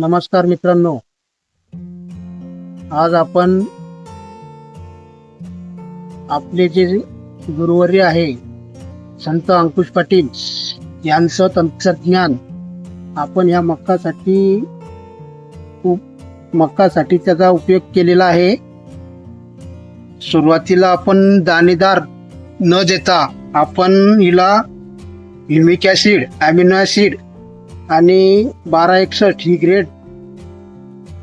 नमस्कार मित्रांनो. आज आपण आपले जे गुरुवर्य आहे संत अंकुश पाटील यांचं तंत्रज्ञान आपण ह्या मक्कासाठी उप- मक्कासाठी त्याचा उपयोग केलेला आहे. सुरुवातीला आपण दाणेदार न देता आपण हिला ह्युमिक ॲसिड ॲमिनो ॲसिड आणि बारा एकसष्ट ही ग्रेड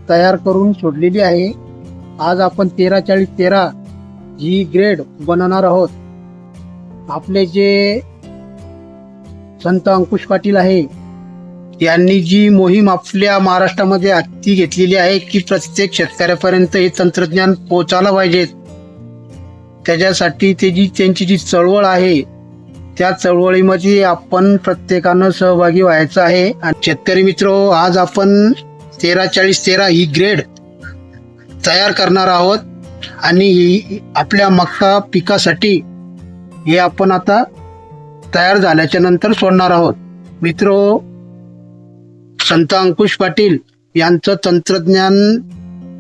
तयार करून सोडलेली आहे. आज आपण तेरा चाळीस तेरा ही ग्रेड बनवणार आहोत. आपले जे संत अंकुश पाटील आहे यांनी जी मोहीम आपल्या महाराष्ट्रामध्ये हाती घेतलेली आहे की प्रत्येक शेतकऱ्यापर्यंत हे तंत्रज्ञान पोहोचायला पाहिजे. त्याच्यासाठी ते जी त्यांची जी चळवळ आहे त्या चळवळीमध्ये आपण प्रत्येकानं सहभागी व्हायचं आहे. आणि शेतकरी मित्र आज आपण तेरा चाळीस तेरा ही ग्रेड तयार करणार आहोत. आणि ही आपल्या मका पिकासाठी हे आपण आता तयार झाल्याच्यानंतर सोडणार आहोत. मित्र संत अंकुश पाटील यांचं तंत्रज्ञान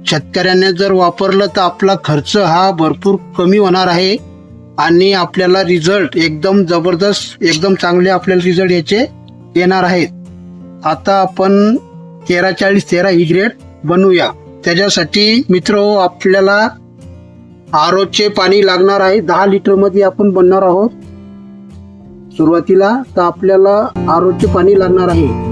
शेतकऱ्याने जर वापरलं तर आपला खर्च हा भरपूर कमी होणार आहे. आणि आपल्याला रिझल्ट एकदम जबरदस्त एकदम चांगले आपल्याला रिझल्ट याचे येणार आहेत. आता आपण तेरा चाळीस तेरा e ही ग्रेड बनवूया. त्याच्यासाठी मित्र आपल्याला आरोचे पाणी लागणार आहे. दहा लिटरमध्ये आपण बनणार आहोत. सुरुवातीला तर आपल्याला आरोचे पाणी लागणार आहे.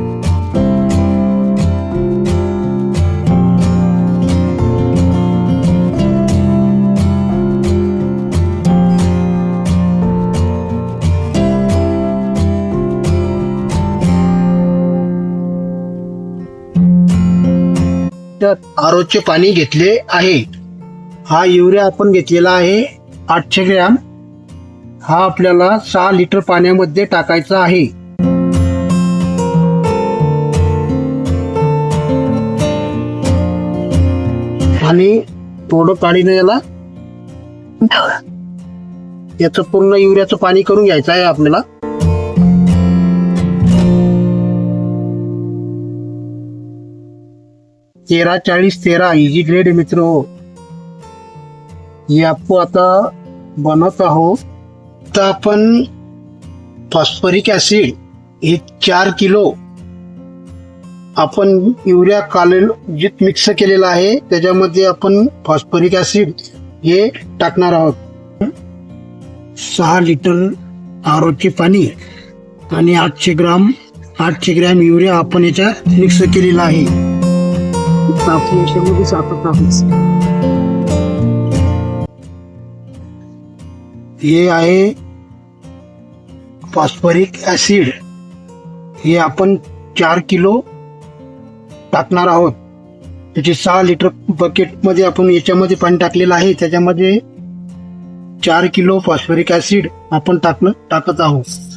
तर आरोचे पाणी घेतले आहे. हा युरिया आपण घेतलेला आहे आठशे ग्रॅम. हा आपल्याला सहा लिटर पाण्यामध्ये टाकायचा आहे. आणि थोडं काढीनं याला. याचं पूर्ण युरियाचं पाणी करून घ्यायचं आहे आपल्याला. तेरा चाळीस तेरा इजी ग्रेड मित्र. ही आपण आता बनवत आहोत. तर आपण फॉस्फरिक ॲसिड हे चार किलो आपण युरिया कालेल जित मिक्स केलेला आहे. त्याच्यामध्ये आपण फॉस्फरिक ॲसिड हे टाकणार आहोत. सहा लिटर आरोचे पाणी आणि आठशे ग्राम आठशे ग्रॅम युरिया आपण याच्यात मिक्स केलेला आहे. तापी याच्यामध्ये साखर टाकायची हे आहे फॉस्फरिक ॲसिड. हे आपण चार किलो टाकणार आहोत. त्याचे सहा लिटर बकेटमध्ये आपण याच्यामध्ये पाणी टाकलेलं आहे. त्याच्यामध्ये चार किलो फॉस्फरिक ॲसिड आपण टाकलं टाकत आहोत.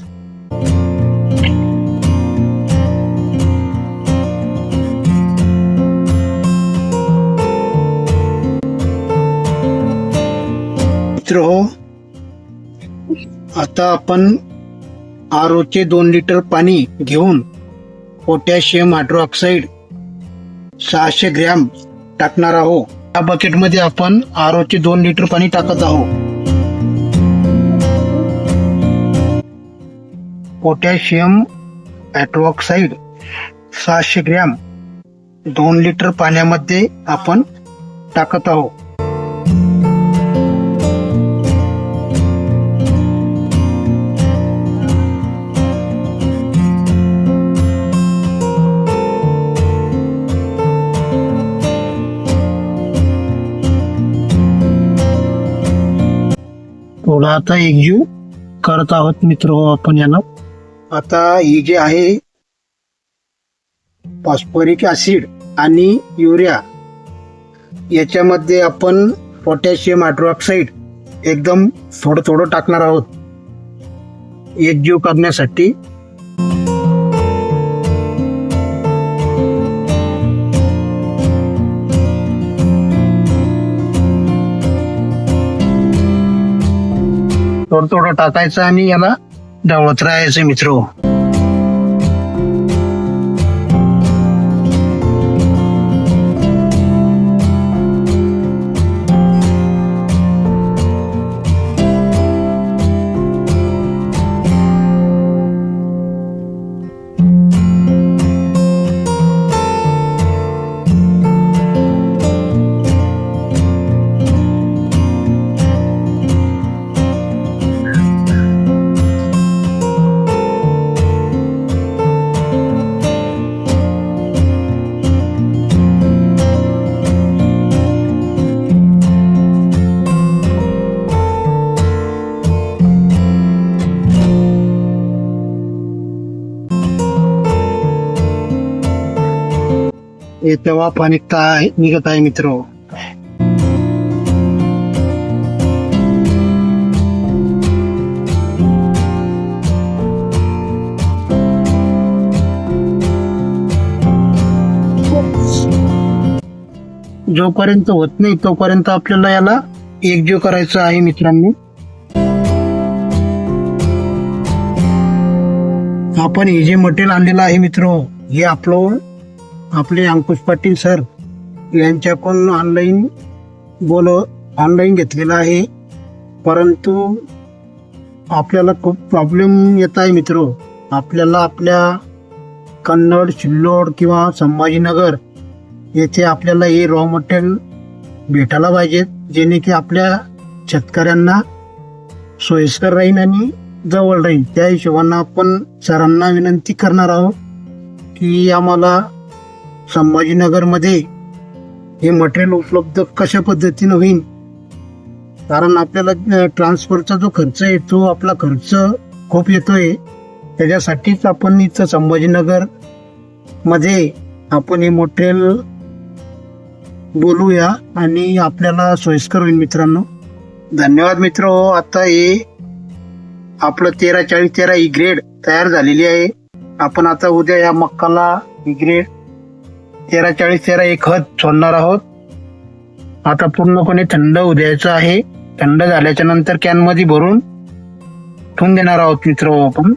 मित्र हो. आता आपण आरोचे दोन लिटर पाणी घेऊन पोटॅशियम हायड्रोऑक्साईड सहाशे ग्रॅम टाकणार आहोत. या बकेटमध्ये आपण आरोचे दोन लिटर पाणी टाकत आहोत. पोटॅशियम हायड्रोऑक्साईड सहाशे ग्रॅम दोन लिटर पाण्यामध्ये आपण टाकत आहोत. थोडा आता एकजीव करत आहोत मित्र हो आपण यांना. आता ही जे आहे फॉस्फोरिक ऍसिड आणि युरिया याच्यामध्ये आपण पोटॅशियम हायड्रोऑक्साईड एकदम थोडं थोडं टाकणार आहोत. एकजीव करण्यासाठी. थोडं थोडं टाकायचं आणि याला ढवळत राहायचं मित्र. तेव्हा पाणी निघत आहे मित्र. जोपर्यंत होत नाही तोपर्यंत आपल्याला याला एकजीव करायचं आहे मित्रांनी. आपण हे जे मटेरियल आणलेलं आहे मित्र हे आपलं आपले अंकुश पाटील सर यांच्याकडून ऑनलाईन बोल ऑनलाईन घेतलेलं आहे. परंतु आपल्याला खूप प्रॉब्लेम येत आहे मित्र. आपल्याला आपल्या कन्नड सिल्लोड किंवा संभाजीनगर येथे आपल्याला हे रॉ मटेरियल भेटायला पाहिजेत जेणे की आपल्या शेतकऱ्यांना सोयीस्कर राहील आणि जवळ राहील त्या हिशोबानं आपण सरांना विनंती करणार आहोत की आम्हाला संभाजीनगरमध्ये हे मटेरियल उपलब्ध कशा पद्धतीनं होईल कारण आपल्याला ट्रान्सफरचा जो खर्च आहे तो आपला खर्च खूप येतोय. त्याच्यासाठीच आपण इथं संभाजीनगरमध्ये आपण हे मटेरियल बोलूया आणि आपल्याला सोयीस्कर होईल मित्रांनो. धन्यवाद मित्र आता हे आपलं तेरा चाळीस तेरा e ही ग्रेड तयार झालेली आहे. आपण आता उद्या या मक्काला e ही ग्रेड तेरा चाळीस तेरा एक खत सोडणार आहोत. आता पूर्णपणे थंड उद्यायचं आहे. थंड झाल्याच्यानंतर कॅनमध्ये भरून ठेवून देणार आहोत मित्र आपण.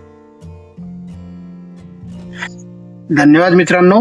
धन्यवाद मित्रांनो.